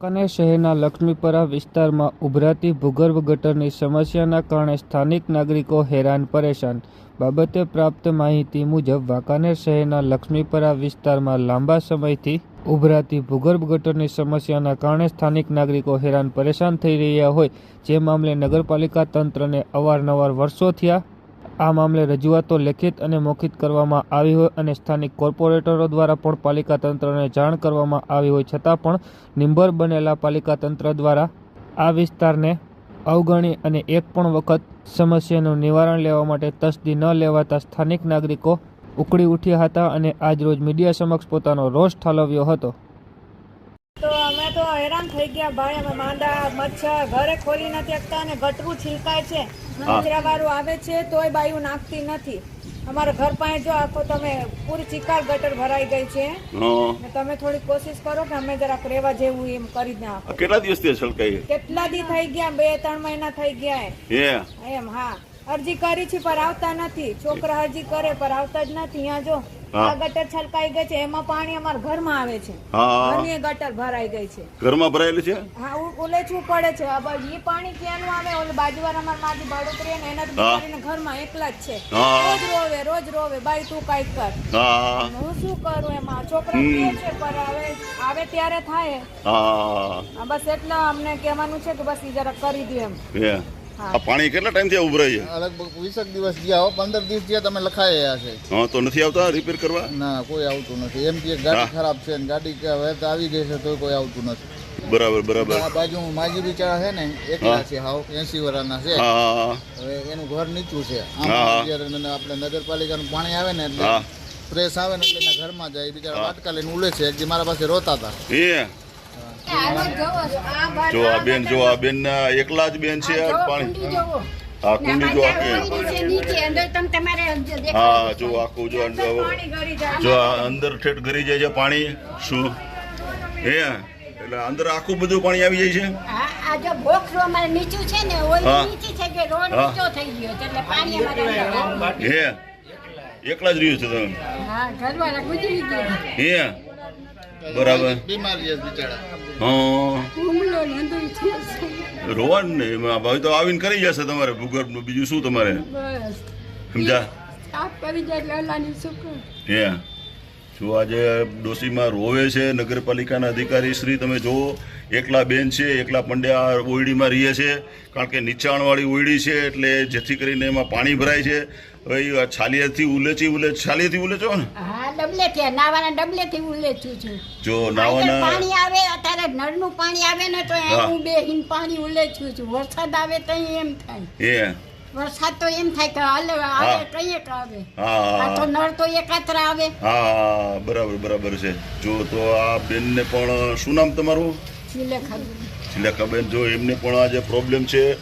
વાંકાનેર શહેરના લક્ષ્મીપરા વિસ્તારમાં ઉભરાતી ભૂગર્ભ ગટરની સમસ્યાના કારણે સ્થાનિક નાગરિકો હેરાન પરેશાન. બાબતે પ્રાપ્ત માહિતી મુજબ, વાંકાનેર શહેરના લક્ષ્મીપરા વિસ્તારમાં લાંબા સમયથી ઉભરાતી ભૂગર્ભ ગટરની સમસ્યાના કારણે સ્થાનિક નાગરિકો હેરાન પરેશાન થઈ રહ્યા હોય, જે મામલે નગરપાલિકા તંત્રને અવારનવાર વર્ષો થયા આ મામલે રજૂઆતો લેખિત અને મૌખિત કરવામાં આવી હોય અને સ્થાનિક કોર્પોરેટરો દ્વારા પણ પાલિકા તંત્રને જાણ કરવામાં આવી હોય છતાં પણ નિંબર બનેલા પાલિકા તંત્ર દ્વારા આ વિસ્તારને અવગણી અને એક પણ વખત સમસ્યાનું નિવારણ લેવા માટે તસ્દી ન લેવાતા સ્થાનિક નાગરિકો ઉકળી ઉઠ્યા હતા અને આજરોજ મીડિયા સમક્ષ પોતાનો રોષ ઠાલવ્યો હતો. તો હેરાન થઈ ગયા ભાઈ. અમે માંદા મચ્છર ઘરે ખોલી નથી શકતા અને ગટરું છિલકાય છે. કચરા વાળું આવે છે તોય બાયું નાખતી નથી. અમારા ઘર પાસે જો આખો તમે પૂરી ચિકાર ગટર ભરાઈ ગઈ છે. તમે થોડી કોશિશ કરો કે અમે જરાક રેવા જેવું એમ કરી નાખો કેટલા કેટલા દિવસથી છલકાઈ કેટલા દી થઈ ગયા? બે ત્રણ મહિના થઈ ગયા એમ હા. અરજી કરી છે પર આવતા નથી. છોકરા અરજી કરે પર આવતા જ નથી. અહીંયા જો આ ગટર છલકાઈ ગઈ છે એમાં પાણી અમારા ઘરમાં આવે છે. ઘરની ગટર ભરાઈ ગઈ છે. ઘરમાં ભરાયેલી છે? હા ઉ- પડે છે. હવે એ પાણી ક્યાંનું આવે? ઓલે બાજુવાળા મારી માજી બાળોતરી ને એના બિચારીને ઘરમાં એકલા જ છે. રોજ રોવે રોજ રોવે. બાઈ તું કાંઈક કર. હું શું કરું એમાં? છોકરા છે પર હવે આવે ત્યારે થાય. હા બસ એટલે અમને કહેવાનું છે કે બસ ઈ જરા કરી દે એમ. આ પાણી કેટલા ટાઈમથી ઉભરાય છે? લગભગ વીસેક દિવસ ગયા હો. પંદર દિવસ થયા તમે લખાયા છે. હા તો નથી આવતા રિપેર કરવા? ના કોઈ આવતું નથી. એમ કે ગાડી ખરાબ છે ને ગાડી કે હવે તો આવી ગઈ છે તો કોઈ આવતું નથી. બરાબર બરાબર. આ બાજુ માજી બિચારા છે ને એકલા છે હાવ એસી વર્ષના છે. હા હવે એનું ઘર નીચું છે. આમ આપણે નગરપાલિકાનું પાણી આવે ને એટલે પ્રેસ આવે ને એટલે ઘરમાં જાય. બિચારા વાટકા લઈને ઉલે છે. મારા પાસે રોતા હતા. હે જો આ બેન જો આ બેન એકલા જ બેન છે પાણી હા કુંડી જો આખી. હા જો આખું જો જો આ અંદર ઠેઠ ગરી જાય છે પાણી. શું? હે? એટલે અંદર આખું બધું પાણી આવી જાય છે? હા, આ જો બોક્સ અમારે નીચું છે ને ઓલી હા. નીચી થઈ ગઈ રોડ નીચો થઈ ગયો એટલે પાણી અમારે હે? એકલા જ રહ્યું છે તમે? હા ઘરવાળા ગુજરી ગયા. હે? બરાબર. રોવાનું ને એમાં ભાઈ તો આવીને કરી જશે તમારે ભૂગર્ભનું બીજું શું તમારે? સમજા? હે. જો આજે ડોશીમાં રોવે છે નગરપાલિકાના અધિકારી શ્રી તમે જુઓ એકલા બેન છે એકલા પંડ્યા ઓયડીમાં રહીએ છે કારણ કે નીચાણવાળી ઓયડી છે એટલે જેથી કરીને એમાં પાણી ભરાય છે. હવે છાલિયાથી ઉલેચી ઉલે છાલિયાથી ઉલેચો ને? હા ડબલે થી નાવાના ડબલે થી ઉલેચું છું. જો નાવાના પાણી આવે અત્યારે નળનું પાણી આવે ને તો હા. હું બે હિન પાણી ઉલેચું છું. વરસાદ આવે તો એમ થાય. હે વરસાદ તો એમ થાય કે હાલે આવે કઈ આવે. આ તો નળ તો એકાત્ર આવે. હા બરાબર બરાબર છે. જો તો આ બેનને પણ શું નામ તમારું? છિલે ખાધું શિલાખાબેન જો એમને પણ આ જે પ્રોબ્લેમ છે.